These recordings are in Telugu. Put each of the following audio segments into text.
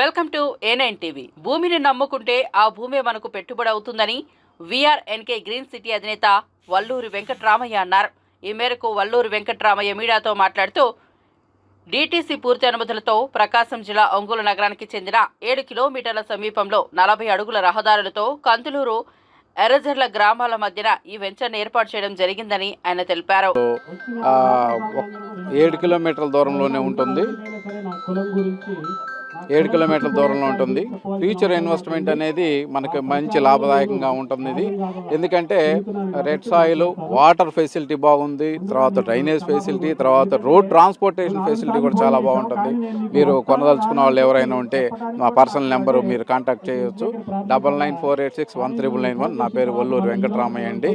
వెల్కమ్ టు ఏనైన్ టీవీ భూమిని నమ్ముకుంటే ఆ భూమి మనకు పెట్టుబడి అవుతుందని వీఆర్ఎన్కే గ్రీన్ సిటీ అధినేత వల్లూరి వెంకట్రామయ్య అన్నారు. ఈ మేరకు వల్లూరి వెంకట్రామయ్య మీడియాతో మాట్లాడుతూ డీటీసీ పూర్తి అనుమతులతో ప్రకాశం జిల్లా ఒంగోలు నగరానికి చెందిన ఏడు కిలోమీటర్ల సమీపంలో నలభై అడుగుల రహదారులతో కంతులూరు ఎర్రజర్ల గ్రామాల మధ్యన ఈ వెంచర్ను ఏర్పాటు చేయడం జరిగిందని ఆయన తెలిపారు. ఏడు కిలోమీటర్ల దూరంలోనే ఉంటుంది. ఏడు కిలోమీటర్ల దూరంలో ఉంటుంది. ఫ్యూచర్ ఇన్వెస్ట్మెంట్ అనేది మనకి మంచి లాభదాయకంగా ఉంటుంది ఇది. ఎందుకంటే రెడ్ సాయిల్ వాటర్ ఫెసిలిటీ బాగుంది తర్వాత డ్రైనేజ్ ఫెసిలిటీ తర్వాత రోడ్ ట్రాన్స్పోర్టేషన్ ఫెసిలిటీ కూడా చాలా బాగుంటుంది. మీరు కొనదలుచుకున్న వాళ్ళు ఎవరైనా ఉంటే మా పర్సనల్ నెంబర్ మీరు కాంటాక్ట్ చేయొచ్చు. Double nine four eight six one triple nine one నా పేరు వల్లూరు వెంకటరామయ్య అండి.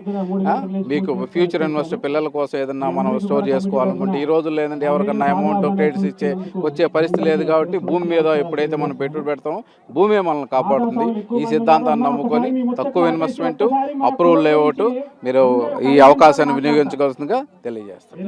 మీకు ఫ్యూచర్ ఇన్వెస్ట్ పిల్లల కోసం ఏదన్నా మనం స్టోర్ చేసుకోవాలనుకుంటే ఈ రోజుల్లో ఏంటంటే ఎవరికన్నా అమౌంట్ క్రెడిట్స్ ఇచ్చే వచ్చే పరిస్థితి లేదు కాబట్టి భూమి మీద ఎప్పుడైతే మనం పెట్టుబడి పెడతామో భూమి మనల్ని కాపాడుతుంది. ఈ సిద్ధాంతాన్ని నమ్ముకొని తక్కువ ఇన్వెస్ట్మెంట్ అప్రూవల్ లేఅవుట్ మీరు ఈ అవకాశాన్ని వినియోగించవలసిందిగా తెలియజేస్తాను.